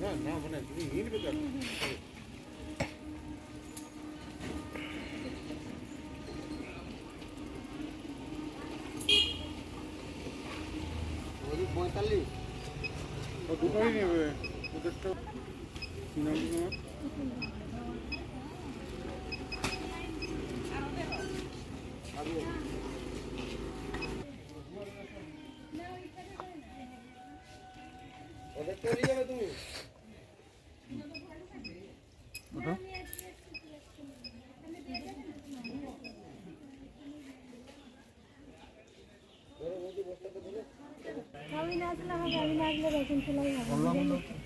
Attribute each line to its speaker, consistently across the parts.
Speaker 1: না না মানে তুমি নিয়ে নেবে তো এখন। ও দুটোই নেবে ওদেরটা কি নাম
Speaker 2: আমি না আসলে হবে আমি না আসলে রেশন খোলাই হবে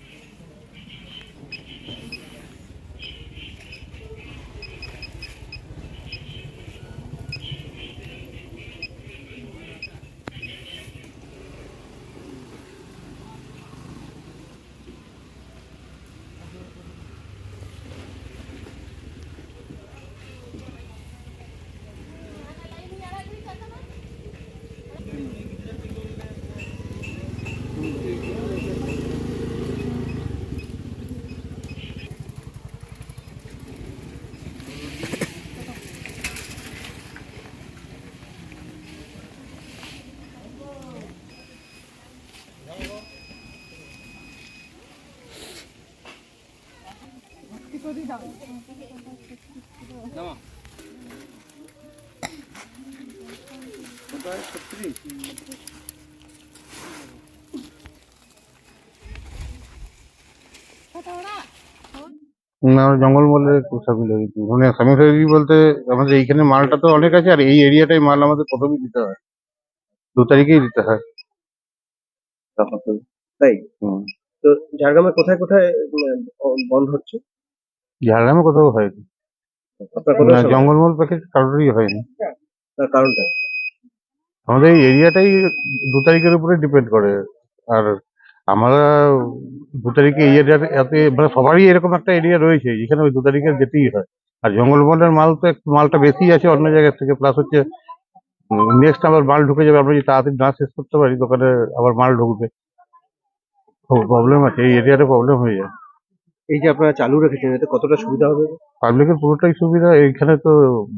Speaker 3: না আমরা জঙ্গলমহলের সামিল মানে সামিল বলতে আমাদের এইখানে মালটা তো অনেক আছে আর এই এরিয়াটাই মাল আমাদের প্রথমেই দিতে হয়। দু তারিখেই দিতে হয়।
Speaker 4: তাই?
Speaker 3: হুম।
Speaker 4: তো ঝাড়গ্রামে কোথায় কোথায় বন্ধ হচ্ছে?
Speaker 3: ঝাড়গ্রামে কোথাও হয়নি।
Speaker 4: আপনার
Speaker 3: না জঙ্গলমহল প্যাকেজ কারোরই হয়নি।
Speaker 4: তার কারণটা?
Speaker 3: আমাদের এই এরিয়াটাই দু তারিখের উপরে ডিপেন্ড করে। আর আমরা দু তারিখে এই এরিয়াতে মানে সবারই এরকম একটা এরিয়া রয়েছে যেখানে ওই দু তারিখে যেতেই হয়। আর জঙ্গলমহলের মাল তো একটু মালটা বেশি আছে অন্য জায়গা থেকে প্লাস হচ্ছে নেক্সট আবার মাল ঢুকে যাবে আমরা যদি তাড়াতাড়ি না শেষ করতে পারি দোকানে আবার মাল ঢুকবে। প্রবলেম আছে এই এরিয়াতে প্রবলেম হয়ে যায়।
Speaker 4: এই যে আপনারা চালু রেখেছেন এতে কতটা সুবিধা হবে?
Speaker 3: পাবলিকের পুরোটাই সুবিধা এইখানে তো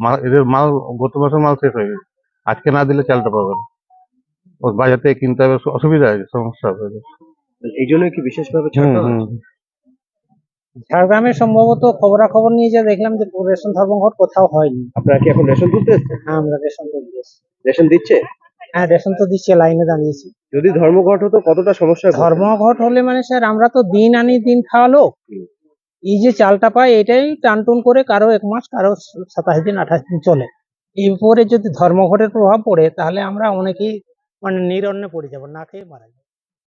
Speaker 3: মা- এদের মাল গত মাসের মাল শেষ হয়ে গেছে। আজকে না দিলে চালটা পাবে না। ও বাজার থেকে কিনতে হবে অসুবিধা আছে সমস্যা হবে।
Speaker 4: এই জন্যই কি বিশেষভাবে হয়?
Speaker 5: ঝাড়গ্রামে সম্ভবত খবরাখবর নিয়ে যা দেখলাম যে রেশন ধর্মঘট কোথাও হয়নি।
Speaker 4: আপনারা কি এখন রেশন তুলতে এসছেন?
Speaker 5: হ্যাঁ আমরা রেশন তো দিয়েছি
Speaker 4: রেশন দিচ্ছে?
Speaker 5: হ্যাঁ রেশন তো দিচ্ছে লাইনে দাঁড়িয়েছি।
Speaker 4: যদি ধর্মঘট হতো কতটা সমস্যা
Speaker 5: ধর্মঘট হলে মানে স্যার আমরা তো দিন আনি দিন খাওয়া লোক এই যে চালটা পাই এটাই টানটুন করে কারও এক মাস কারও সাতাশ দিন আঠাশ দিন চলে। এরপরে যদি ধর্মঘটের প্রভাব পড়ে তাহলে আমরা অনেকেই মানে নিরন্নে পড়ে যাব না খেয়ে মারা যাব।